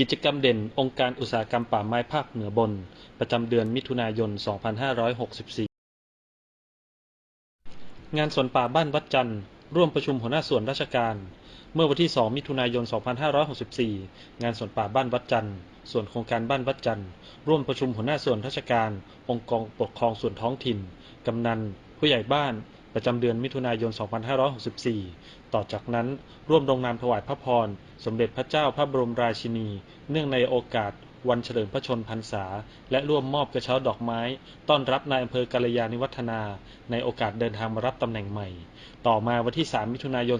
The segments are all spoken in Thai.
กิจกรรมเด่นองค์การอุตสาหกรรมป่าไม้ภาคเหนือบน ประจำเดือนมิถุนายน 2564 งานสวนป่าบ้านวัดจันทร์ ร่วมประชุมหัวหน้าส่วนราชการ เมื่อวันที่ 2 มิถุนายน 2564 งานสวนป่าบ้านวัดจันทร์ ส่วนโครงการบ้านวัดจันทร์ ร่วมประชุมหัวหน้าส่วนราชการ องค์กรปกครองส่วนท้องถิ่น กำนัน ผู้ใหญ่บ้าน ประจำเดือนมิถุนายน 2564 ต่อจากนั้นร่วมลงนามถวายพระพร สมเด็จพระเจ้าพระบรมราชินี เนื่องในโอกาส วันเฉลิมพระชนพรรษา และร่วมมอบกระเช้าดอกไม้ ต้อนรับนายอำเภอกาลยานิวัฒนา ในโอกาสเดินทางมารับตำแหน่งใหม่ ต่อมาวันที่ 3 มิถุนายน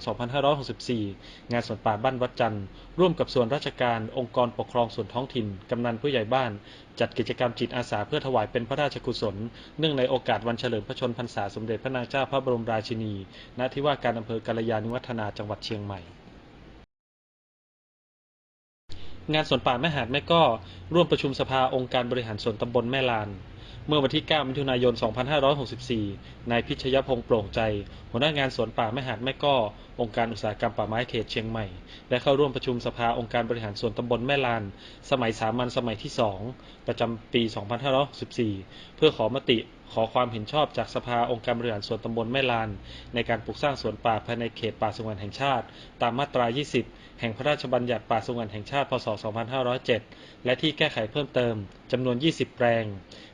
2564 งานสวนป่าบ้านวัดจันทร์ร่วมกับส่วนราชการ องค์กรปกครองส่วนท้องถิ่น กำนันผู้ใหญ่บ้าน จัดกิจกรรมจิตอาสาเพื่อถวายเป็นพระราชกุศล เนื่องในโอกาสวันเฉลิมพระชนพรรษาสมเด็จพระนางเจ้าพระบรมราชินี ณ ที่ว่าการอำเภอกาลยานิวัฒนาจังหวัดเชียงใหม่ งานสวนป่าแม่หาดแม่ก้อร่วมประชุมสภาองค์การบริหารส่วนตำบลแม่ลาน เมื่อวันที่ 9 มิถุนายน 2564 นายพิชยพงษ์โปร่งใจ หัวหน้างานสวนป่าแม่หาดแม่ก้อองค์การอุตสาหกรรมป่าไม้เขตเชียงใหม่ได้เข้าร่วมประชุมสภาองค์การบริหารส่วนตำบลแม่ลาน สมัยสามัญสมัยที่ 2 ประจำปี 2564 เพื่อขอมติ ขอความเห็นชอบจากสภาองค์การบริหารส่วนตำบลแม่ลาน ในการปลูกสร้างสวนป่าภายในเขตป่าสงวนแห่งชาติ ตามมาตรา 20 แห่งพระราชบัญญัติป่าสงวนแห่งชาติ พศ 2507 และที่แก้ไขเพิ่มเติมจำนวน 20 แปลง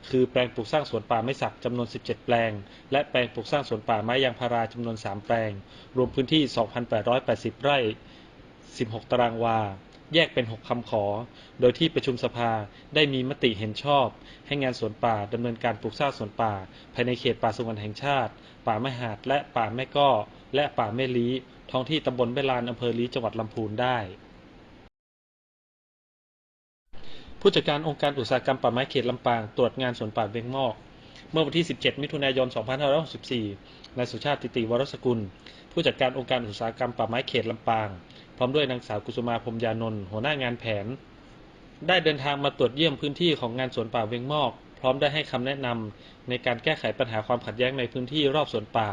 คือแปลงปลูกสร้างสวนป่าไม้สักจำนวน 17 แปลง และแปลงปลูกสร้างสวนป่าไม้ยางพาราจำนวน 3 แปลง รวมพื้นที่ 2,880 ไร่ 16 ตารางวา แยกเป็น 6 คำขอ โดยที่ประชุมสภาได้มีมติเห็นชอบ ให้งานสวนป่าดำเนินการปลูกสร้างสวนป่า ภายในเขตป่าสงวนแห่งชาติ ป่าแม่หาดและป่าแม่ก้อ และป่าแม่ลี้ ท้องที่ตำบลแม่ลานอำเภอลี้จังหวัดลำพูนได้ ผู้จัดการองค์การอุตสาหกรรมป่าไม้เขตลำปางตรวจงานสวนป่าเวงมอกเมื่อวันที่ 17 มิถุนายน 2564 นายสุชาติติติวรสกุล ผู้จัดการองค์การอุตสาหกรรมป่าไม้เขตลำปาง พร้อมด้วยนางสาวกุสุมาพรมยานนท์หัวหน้างานแผน ได้เดินทางมาตรวจเยี่ยมพื้นที่ของงานสวนป่าเวงมอก พร้อมได้ให้คำแนะนำในการแก้ไขปัญหาความขัดแย้งในพื้นที่รอบสวนป่า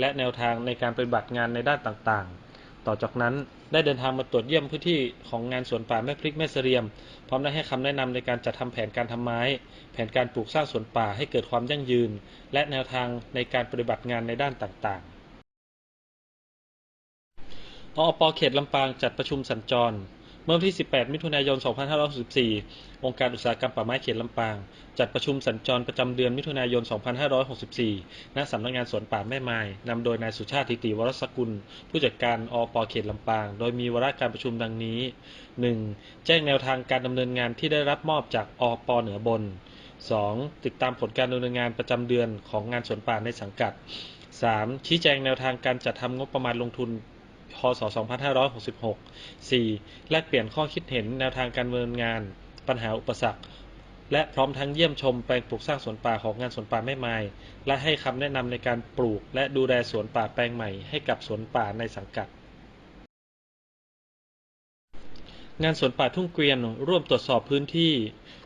และแนวทางในการปฏิบัติงานในด้านต่างๆ ต่อจากนั้นได้เดินทางมาตรวจเยี่ยมพื้นที่ของงานสวนป่าแม่พริกแม่เสรียม พร้อมได้ให้คำแนะนำในการจัดทำแผนการทำไม้ แผนการปลูกสร้างสวนป่าให้เกิดความยั่งยืน และแนวทางในการปฏิบัติงานในด้านต่างๆ ออปเขตลำปางจัดประชุมสัญจร เมื่อวันที่ 18 มิถุนายน 2564 องค์การอุตสาหกรรมป่าไม้เขตลำปาง จัดประชุมสัญจรประจำเดือนมิถุนายน 2564 ณ สำนักงานสวนป่าแม่ไม้นำโดยนายสุชาติติติวรสกุล ผู้จัดการอปเขตลำปาง โดยมีวาระการประชุมดังนี้ 1. แจ้งแนวทางการดำเนินงานที่ได้รับมอบจากอปเหนือบน 2. ติดตามผลการดำเนินงานประจำเดือนของงานสวนป่าในสังกัด 3. ชี้แจงแนวทางการจัดทำงบประมาณลงทุน พศ 2566 4. แลกเปลี่ยนข้อคิดเห็นแนวทางการดำเนินงาน ปัญหาอุปสรรค และพร้อมทั้งเยี่ยมชมแปลงปลูกสร้างสวนป่าของงานสวนป่าแม่ไม้และให้คำแนะนำในการปลูก และดูแลสวนป่าแปลงใหม่ให้กับสวนป่าในสังกัด งานสวนป่าทุ่งเกวียนร่วมตรวจสอบพื้นที่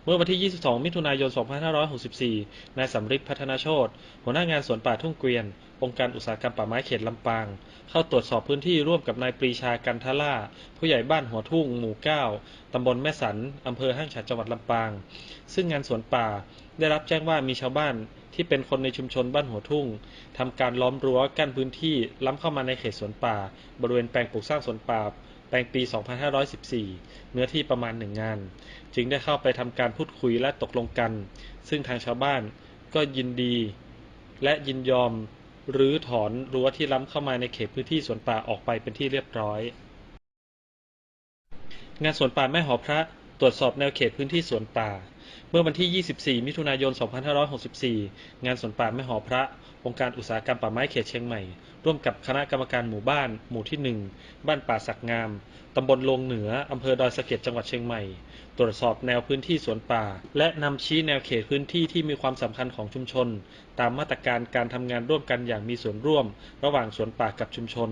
เมื่อวันที่ 22 มิถุนายน 2564 นายสำริดพัฒนาโชตหัวหน้างานสวนป่าทุ่งเกวียน องค์การอุตสาหกรรมป่าไม้เขตลำปาง เข้าตรวจสอบพื้นที่ร่วมกับนายปรีชากันทล่า ผู้ใหญ่บ้านหัวทุ่ง หมู่ 9 ตำบลแม่สัน อำเภอห้างฉัดจังหวัดลำปาง ซึ่งงานสวนป่าได้รับแจ้งว่ามีชาวบ้านที่เป็นคนในชุมชนบ้านหัวทุ่งทำการล้อมรั้วกั้นพื้นที่ล้ำเข้ามาในเขตสวนป่า บริเวณแปลงปลูกสร้างสวนป่า แปลงปี 2514 เนื้อที่ประมาณหนึ่งงาน จึงได้เข้าไปทำการพูดคุยและตกลงกัน ซึ่งทางชาวบ้านก็ยินดี และยินยอมรื้อถอนรั้วที่ล้ำเข้ามาในเขตพื้นที่สวนป่าออกไปเป็นที่เรียบร้อย งานสวนป่าแม่หอพระตรวจสอบแนวเขตพื้นที่สวนป่า เมื่อวันที่ 24 มิถุนายน 2564 งานสวนป่าแม่หอพระ องค์การอุตสาหกรรมป่าไม้เขตเชียงใหม่ ร่วมกับคณะกรรมการหมู่บ้าน หมู่ที่ 1 บ้านป่าสักงาม ตำบลลงเหนือ อำเภอดอยสะเก็ด จังหวัดเชียงใหม่ ตรวจสอบแนวพื้นที่สวนป่า และนำชี้แนวเขตพื้นที่ที่มีความสำคัญของชุมชน ตามมาตรการการทำงานร่วมกันอย่างมีส่วนร่วม ระหว่างสวนป่ากับชุมชน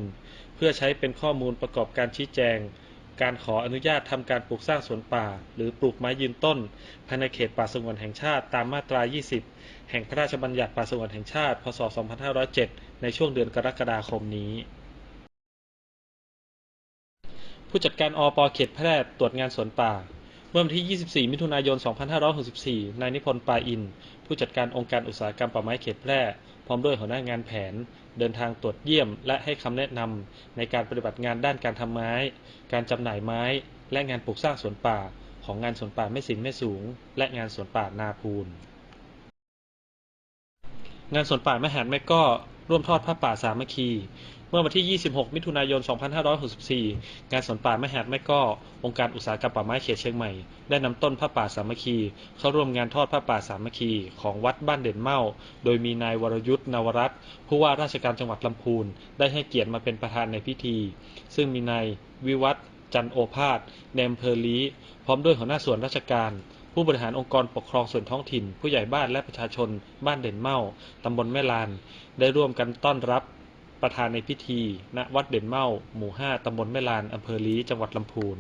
เพื่อใช้เป็นข้อมูลประกอบการชี้แจง การขออนุญาตทำการปลูกสร้างสวนป่า หรือปลูกไม้ยืนต้นภายในเขตป่าสงวนแห่งชาติตามมาตรา 20 แห่งพระราชบัญญัติป่าสงวนแห่งชาติ พศ 2507 ในช่วงเดือนกรกฎาคมนี้ ผู้จัดการอปเขตแพร่ตรวจงานสวนป่า เมื่อวันที่ 24 มิถุนายน 2564 นายนิพนธ์ ปาอิน ผู้จัดการองค์การอุตสาหกรรมป่าไม้เขตแพร่ พร้อมด้วยหัวหน้างานแผน เดินทางตรวจเยี่ยม และให้คำแนะนำในการปฏิบัติงานด้านการทำไม้ การจำหน่ายไม้ และงานปลูกสร้างสวนป่า ของงานสวนป่าแม่สิงแม่สูง และงานสวนป่านาพูน งานสวนป่าแม่หาดแม่ก้อ ร่วมทอดผ้าป่าสามัคคี เมื่อวันที่ 26 มิถุนายน 2564 งานสวนป่าแม่หาดแม่ก้อองค์การอุตสาหกรรมป่าไม้เขตเชียงใหม่ ได้นำต้นผ้าป่าสามัคคี เข้าร่วมงานทอดผ้าป่าสามัคคี ของวัดบ้านเด่นเมาโดยมีนายวรยุทธ์นวรัตน์ผู้ว่าราชการจังหวัดลำพูน ได้ให้เกียรติมาเป็นประธานในพิธี ซึ่งมีนายวิวัฒจันโอภาสในอำเภอลีพร้อมด้วยหัวหน้าส่วนราชการ ผู้บริหารองค์กรปกครองส่วนท้องถิ่น ผู้ใหญ่บ้านและประชาชน บ้านเด่นเมาตำบลแม่ลาน ได้ร่วมกันต้อนรับประธานในพิธี ณ วัดเด่นเมาหมู่ 5 ตำบลแม่ลาน อำเภอลีจังหวัดลำพูน